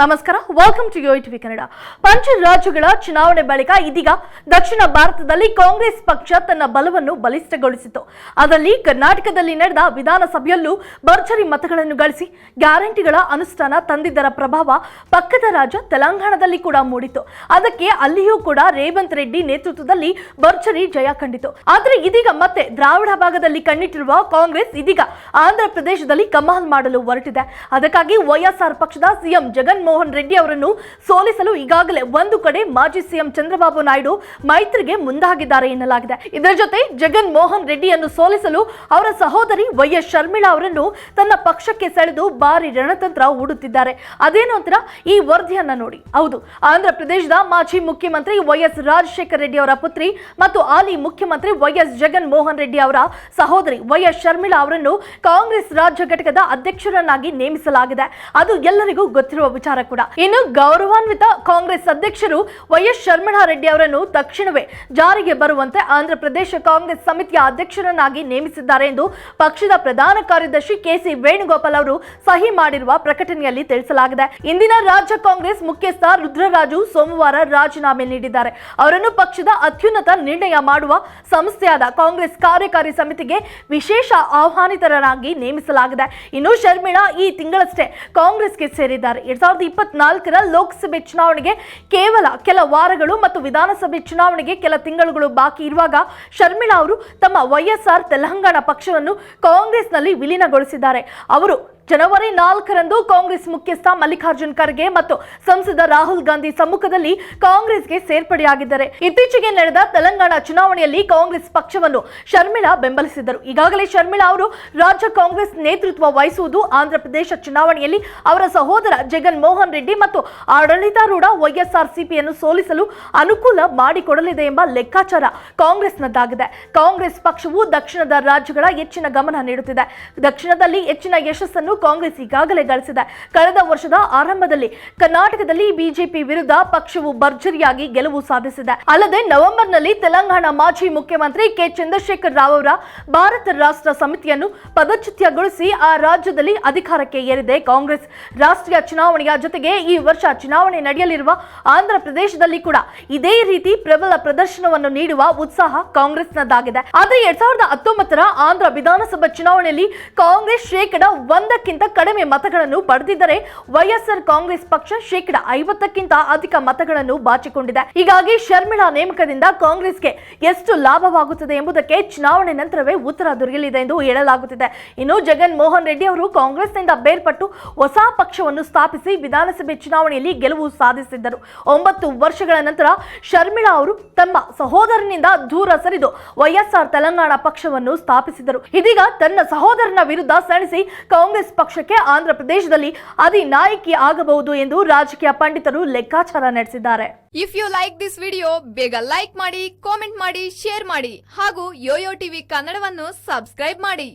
ನಮಸ್ಕಾರ. Welcome to Yo TV Kannada ಪಂಚ ರಾಜ್ಯಗಳ ಚುನಾವಣೆ ಬಳಿಕ ಇದೀಗ ದಕ್ಷಿಣ ಭಾರತದಲ್ಲಿ ಕಾಂಗ್ರೆಸ್ ಪಕ್ಷ ತನ್ನ ಬಲವನ್ನು ಬಲಿಷ್ಠಗೊಳಿಸಿತು ಅದರಲ್ಲಿ ಕರ್ನಾಟಕದಲ್ಲಿ ನಡೆದ ವಿಧಾನಸಭೆಯಲ್ಲೂ ಭರ್ಜರಿ ಮತಗಳನ್ನು ಗಳಿಸಿ ಗ್ಯಾರಂಟಿಗಳ ಅನುಷ್ಠಾನ ತಂದಿದ್ದರ ಪ್ರಭಾವ ಪಕ್ಕದ ರಾಜ್ಯ ತೆಲಂಗಾಣದಲ್ಲಿ ಕೂಡ ಮೂಡಿತು ಅದಕ್ಕೆ ಅಲ್ಲಿಯೂ ಕೂಡ ರೇವಂತ್ ರೆಡ್ಡಿ ನೇತೃತ್ವದಲ್ಲಿ ಭರ್ಜರಿ ಜಯ ಕಂಡಿತು. ಆದರೆ ಇದೀಗ ಮತ್ತೆ ದ್ರಾವಿಡ ಭಾಗದಲ್ಲಿ ಕಣ್ಣಿಟ್ಟಿರುವ ಕಾಂಗ್ರೆಸ್ ಇದೀಗ ಆಂಧ್ರ ಪ್ರದೇಶದಲ್ಲಿ ಕಮಾಲ್ ಮಾಡಲು ಹೊರಟಿದೆ. ಅದಕ್ಕಾಗಿ ವೈಎಸ್ಆರ್ ಪಕ್ಷದ ಸಿಎಂ ಜಗನ್ ಮೋಹನ್ ರೆಡ್ಡಿ ಅವರನ್ನು ಸೋಲಿಸಲು ಈಗಾಗಲೇ ಒಂದು ಕಡೆ ಮಾಜಿ ಸಿಎಂ ಚಂದ್ರಬಾಬು ನಾಯ್ಡು ಮೈತ್ರಿಗೆ ಮುಂದಾಗಿದ್ದಾರೆ ಎನ್ನಲಾಗಿದೆ. ಇದರ ಜೊತೆ ಜಗನ್ ಮೋಹನ್ ರೆಡ್ಡಿಯನ್ನು ಸೋಲಿಸಲು ಅವರ ಸಹೋದರಿ ವೈಎಸ್ ಶರ್ಮಿಳಾ ಅವರನ್ನು ತನ್ನ ಪಕ್ಷಕ್ಕೆ ಸೆಳೆದು ಭಾರಿ ರಣತಂತ್ರ ಹೂಡುತ್ತಿದ್ದಾರೆ. ಅದೇನು ಅಂತ ಈ ವರದಿಯನ್ನ ನೋಡಿ. ಹೌದು, ಆಂಧ್ರ ಪ್ರದೇಶದ ಮಾಜಿ ಮುಖ್ಯಮಂತ್ರಿ ವೈಎಸ್ ರಾಜಶೇಖರ ರೆಡ್ಡಿ ಅವರ ಪುತ್ರಿ ಮತ್ತು ಹಾಲಿ ಮುಖ್ಯಮಂತ್ರಿ ವೈಎಸ್ ಜಗನ್ ಮೋಹನ್ ರೆಡ್ಡಿ ಅವರ ಸಹೋದರಿ ವೈಎಸ್ ಶರ್ಮಿಳಾ ಅವರನ್ನು ಕಾಂಗ್ರೆಸ್ ರಾಜ್ಯ ಘಟಕದ ಅಧ್ಯಕ್ಷರನ್ನಾಗಿ ನೇಮಿಸಲಾಗಿದೆ. ಅದು ಎಲ್ಲರಿಗೂ ಗೊತ್ತಿರುವ ವಿಚಾರ ಕೂಡ. ಇನ್ನು ಗೌರವಾನ್ವಿತ ಕಾಂಗ್ರೆಸ್ ಅಧ್ಯಕ್ಷರು ವೈಎಸ್ ಶರ್ಮಣಾರೆಡ್ಡಿ ಅವರನ್ನು ತಕ್ಷಣವೇ ಜಾರಿಗೆ ಬರುವಂತೆ ಆಂಧ್ರ ಪ್ರದೇಶ ಕಾಂಗ್ರೆಸ್ ಸಮಿತಿಯ ಅಧ್ಯಕ್ಷರನ್ನಾಗಿ ನೇಮಿಸಿದ್ದಾರೆ ಎಂದು ಪಕ್ಷದ ಪ್ರಧಾನ ಕಾರ್ಯದರ್ಶಿ ಕೆಸಿ ವೇಣುಗೋಪಾಲ್ ಅವರು ಸಹಿ ಮಾಡಿರುವ ಪ್ರಕಟಣೆಯಲ್ಲಿ ತಿಳಿಸಲಾಗಿದೆ. ಇಂದಿನ ರಾಜ್ಯ ಕಾಂಗ್ರೆಸ್ ಮುಖ್ಯಸ್ಥ ರುದ್ರರಾಜು ಸೋಮವಾರ ರಾಜೀನಾಮೆ ನೀಡಿದ್ದಾರೆ. ಅವರನ್ನು ಪಕ್ಷದ ಅತ್ಯುನ್ನತ ನಿರ್ಣಯ ಮಾಡುವ ಸಂಸ್ಥೆಯಾದ ಕಾಂಗ್ರೆಸ್ ಕಾರ್ಯಕಾರಿ ಸಮಿತಿಗೆ ವಿಶೇಷ ಆಹ್ವಾನಿತರನ್ನಾಗಿ ನೇಮಿಸಲಾಗಿದೆ. ಇನ್ನು ಶರ್ಮಿಳಾ ಈ ತಿಂಗಳಷ್ಟೇ ಕಾಂಗ್ರೆಸ್ಗೆ ಸೇರಿದ್ದಾರೆ. ಎರಡ್ ಸಾವಿರದ ಇಪ್ಪತ್ನಾಲ್ಕರ ಲೋಕಸಭೆ ಚುನಾವಣೆಗೆ ಕೇವಲ ಕೆಲ ವಾರಗಳು ಮತ್ತು ವಿಧಾನಸಭೆ ಚುನಾವಣೆಗೆ ಕೆಲ ತಿಂಗಳುಗಳು ಬಾಕಿ ಇರುವಾಗ ಶರ್ಮಿಳಾ ಅವರು ತಮ್ಮ ವೈಎಸ್ಆರ್ ತೆಲಂಗಾಣ ಪಕ್ಷವನ್ನು ಕಾಂಗ್ರೆಸ್ನಲ್ಲಿ ವಿಲೀನಗೊಳಿಸಿದ್ದಾರೆ. ಅವರು ಜನವರಿ ನಾಲ್ಕರಂದು ಕಾಂಗ್ರೆಸ್ ಮುಖ್ಯಸ್ಥ ಮಲ್ಲಿಕಾರ್ಜುನ್ ಖರ್ಗೆ ಮತ್ತು ಸಂಸದ ರಾಹುಲ್ ಗಾಂಧಿ ಸಮ್ಮುಖದಲ್ಲಿ ಕಾಂಗ್ರೆಸ್ಗೆ ಸೇರ್ಪಡೆಯಾಗಿದ್ದಾರೆ. ಇತ್ತೀಚೆಗೆ ನಡೆದ ತೆಲಂಗಾಣ ಚುನಾವಣೆಯಲ್ಲಿ ಕಾಂಗ್ರೆಸ್ ಪಕ್ಷವನ್ನು ಶರ್ಮಿಳಾ ಬೆಂಬಲಿಸಿದರು ಈಗಾಗಲೇ ಶರ್ಮಿಳಾ ಅವರು ರಾಜ್ಯ ಕಾಂಗ್ರೆಸ್ ನೇತೃತ್ವ ವಹಿಸುವುದು ಆಂಧ್ರಪ್ರದೇಶ ಚುನಾವಣೆಯಲ್ಲಿ ಅವರ ಸಹೋದರ ಜಗನ್ ಮೋಹನ್ ರೆಡ್ಡಿ ಮತ್ತು ಆಡಳಿತಾರೂಢ ವೈಎಸ್ಆರ್ ಸಿಪಿಯನ್ನು ಸೋಲಿಸಲು ಅನುಕೂಲ ಮಾಡಿಕೊಡಲಿದೆ ಎಂಬ ಲೆಕ್ಕಾಚಾರ ಕಾಂಗ್ರೆಸ್ನದ್ದಾಗಿದೆ. ಕಾಂಗ್ರೆಸ್ ಪಕ್ಷವು ದಕ್ಷಿಣದ ರಾಜ್ಯಗಳ ಹೆಚ್ಚಿನ ಗಮನ ನೀಡುತ್ತಿದೆ. ದಕ್ಷಿಣದಲ್ಲಿ ಹೆಚ್ಚಿನ ಯಶಸ್ಸನ್ನು ಕಾಂಗ್ರೆಸ್ ಈಗಾಗಲೇ ಗಳಿಸಿದೆ. ಕಳೆದ ವರ್ಷದ ಆರಂಭದಲ್ಲಿ ಕರ್ನಾಟಕದಲ್ಲಿ ಬಿಜೆಪಿ ವಿರುದ್ಧ ಪಕ್ಷವು ಭರ್ಜರಿಯಾಗಿ ಗೆಲುವು ಸಾಧಿಸಿದೆ. ಅಲ್ಲದೆ ನವೆಂಬರ್ನಲ್ಲಿ ತೆಲಂಗಾಣ ಮಾಜಿ ಮುಖ್ಯಮಂತ್ರಿ ಕೆ. ಚಂದ್ರಶೇಖರ್ ರಾವ್ ಅವರ ಭಾರತ ರಾಷ್ಟ್ರ ಸಮಿತಿಯನ್ನು ಪದಚ್ಯುತ್ಯಗೊಳಿಸಿ ಆ ರಾಜ್ಯದಲ್ಲಿ ಅಧಿಕಾರಕ್ಕೆ ಏರಿದೆ ಕಾಂಗ್ರೆಸ್. ರಾಷ್ಟ್ರೀಯ ಚುನಾವಣೆಯ ಜೊತೆಗೆ ಈ ವರ್ಷ ಚುನಾವಣೆ ನಡೆಯಲಿರುವ ಆಂಧ್ರ ಪ್ರದೇಶದಲ್ಲಿ ಕೂಡ ಇದೇ ರೀತಿ ಪ್ರಬಲ ಪ್ರದರ್ಶನವನ್ನು ನೀಡುವ ಉತ್ಸಾಹ ಕಾಂಗ್ರೆಸ್ನದ್ದಾಗಿದೆ. ಆದರೆ ಎರಡ್ ಸಾವಿರದ ಹತ್ತೊಂಬತ್ತರ ಆಂಧ್ರ ವಿಧಾನಸಭಾ ಚುನಾವಣೆಯಲ್ಲಿ ಕಾಂಗ್ರೆಸ್ ಶೇಕಡ ಒಂದಕ್ಕಿಂತ ಕಡಿಮೆ ಮತಗಳನ್ನು ಪಡೆದಿದ್ದರೆ ವೈಎಸ್ಆರ್ ಕಾಂಗ್ರೆಸ್ ಪಕ್ಷ ಶೇಕಡ ಐವತ್ತಕ್ಕಿಂತ ಅಧಿಕ ಮತಗಳನ್ನು ಬಾಚಿಕೊಂಡಿದೆ. ಹೀಗಾಗಿ ಶರ್ಮಿಳಾ ನೇಮಕದಿಂದ ಕಾಂಗ್ರೆಸ್ಗೆ ಎಷ್ಟು ಲಾಭವಾಗುತ್ತದೆ ಎಂಬುದಕ್ಕೆ ಚುನಾವಣೆ ನಂತರವೇ ಉತ್ತರ ದೊರೆಯಲಿದೆ ಎಂದು ಹೇಳಲಾಗುತ್ತಿದೆ. ಇನ್ನು ಜಗನ್ ಮೋಹನ್ ರೆಡ್ಡಿ ಅವರು ಕಾಂಗ್ರೆಸ್ನಿಂದ ಬೇರ್ಪಟ್ಟು ಹೊಸ ಪಕ್ಷವನ್ನು ಸ್ಥಾಪಿಸಿ ವಿಧಾನಸಭೆ ಚುನಾವಣೆಯಲ್ಲಿ ಗೆಲುವು ಸಾಧಿಸಿದ್ದರು. ಒಂಬತ್ತು ವರ್ಷಗಳ ನಂತರ ಶರ್ಮಿಳಾ ಅವರು ತಮ್ಮ ಸಹೋದರನಿಂದ ದೂರ ಸರಿದು ವೈಎಸ್ಆರ್ ತೆಲಂಗಾಣ ಪಕ್ಷವನ್ನು ಸ್ಥಾಪಿಸಿದರು. ಇದೀಗ ತನ್ನ ಸಹೋದರನ ವಿರುದ್ಧ ಸೆಣಸಿ ಕಾಂಗ್ರೆಸ್ ಪಕ್ಷಕ್ಕೆ ಆಂಧ್ರ ಪ್ರದೇಶದಲ್ಲಿ ಅಧಿನಾಯಕಿ ಆಗಬಹುದು ಎಂದು ರಾಜಕೀಯ ಪಂಡಿತರು ಲೆಕ್ಕಾಚಾರ ನಡೆಸಿದ್ದಾರೆ. If you like this video ಬೇಗ ಲೈಕ್ ಮಾಡಿ ಕಾಮೆಂಟ್ ಮಾಡಿ ಶೇರ್ ಮಾಡಿ ಹಾಗೂ ಯೋಯೋ ಟಿವಿ ಕನ್ನಡವನ್ನು ಸಬ್ಸ್ಕ್ರೈಬ್ ಮಾಡಿ.